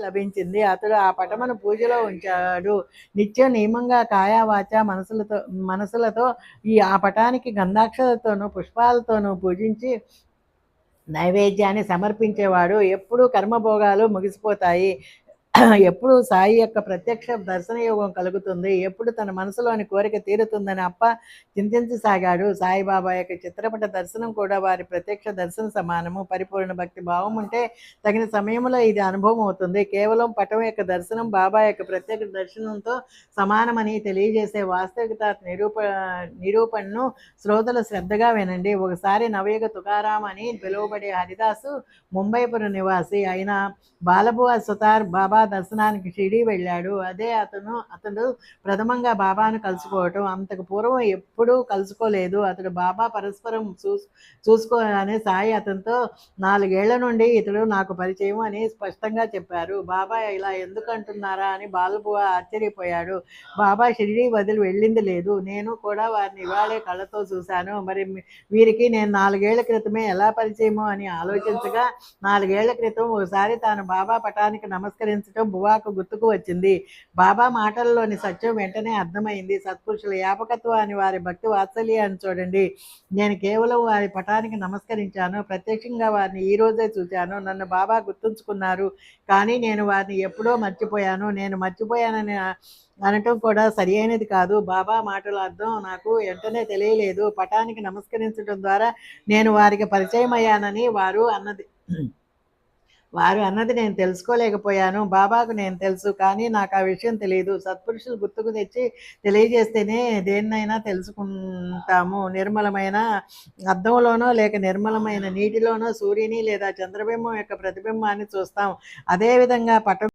లభించింది. అతడు ఆ పటమును పూజలో ఉంచాడు. నిత్యం నియమంగా కాయావాచ మనసులతో మనసులతో ఈ ఆ పటానికి గంధాక్షతతోనూ పుష్పాలతోనూ పూజించి నైవేద్యాన్ని సమర్పించేవాడు. ఎప్పుడూ కర్మభోగాలు ముగిసిపోతాయి. ఎప్పుడు సాయి యొక్క ప్రత్యక్ష దర్శన యోగం కలుగుతుంది ఎప్పుడు తన మనసులోని కోరిక తీరుతుందని అప్ప చింతించసాగాడు. సాయిబాబా యొక్క చిత్రపట దర్శనం కూడా వారి ప్రత్యక్ష దర్శన సమానము. పరిపూర్ణ భక్తి భావం ఉంటే తగిన సమయంలో ఇది అనుభవం అవుతుంది. కేవలం పటం యొక్క దర్శనం బాబా యొక్క ప్రత్యేక దర్శనంతో సమానమని తెలియజేసే వాస్తవికత నిరూప నిరూపణను శ్రోతలు శ్రద్ధగా వినండి. ఒకసారి నవయుగ తుకారాం అని పిలువబడే హరిదాసు ముంబైపురం నివాసి. అయిన బాలబువా సుతార్ బాబా దర్శనానికి షిరిడి వెళ్ళాడు. అదే అతను అతడు ప్రథమంగా బాబాను కలుసుకోవటం అంతకు పూర్వం ఎప్పుడూ కలుసుకోలేదు. అతడు బాబా పరస్పరం చూ చూసుకోగానే సాయి అతనితో నాలుగేళ్ళ నుండి ఇతడు నాకు పరిచయం అని స్పష్టంగా చెప్పారు. బాబా ఇలా ఎందుకు అంటున్నారా అని బాలబువ ఆశ్చర్యపోయాడు. బాబా షిరిడి వదిలి వెళ్ళింది లేదు. నేను కూడా వారిని ఇవాళే కళ్ళతో చూశాను. మరి వీరికి నేను నాలుగేళ్ళ క్రితమే ఎలా పరిచయమో అని ఆలోచించగా నాలుగేళ్ళ క్రితం ఒకసారి తాను బాబా పటానికి నమస్కరించడం బువాకు గుర్తుకు వచ్చింది. బాబా మాటల్లోని సత్యం వెంటనే అర్థమైంది. సత్పురుషుల యాపకత్వాన్ని వారి భక్తి వాత్సల్యాన్ని చూడండి. నేను కేవలం వారి పటానికి నమస్కరించాను. ప్రత్యక్షంగా వారిని ఈ రోజే చూశాను నన్ను బాబా గుర్తుంచుకున్నారు. కానీ నేను వారిని ఎప్పుడో మర్చిపోయాను. నేను మర్చిపోయానని అనటం కూడా సరి అయినది కాదు. బాబా మాటల అర్థం నాకు వెంటనే తెలియలేదు. పటానికి నమస్కరించడం ద్వారా నేను వారికి పరిచయం అయ్యానని వారు అన్నది వారు అన్నది నేను తెలుసుకోలేకపోయాను. బాబాకు నేను తెలుసు కానీ నాకు ఆ విషయం తెలియదు సత్పురుషులు గుర్తుకు తెచ్చి తెలియజేస్తేనే దేన్నైనా తెలుసుకుంటాము. నిర్మలమైన అద్దంలోనో లేక నిర్మలమైన నీటిలోనో సూర్యుని లేదా చంద్రబింబం యొక్క ప్రతిబింబాన్ని చూస్తాం. అదేవిధంగా పట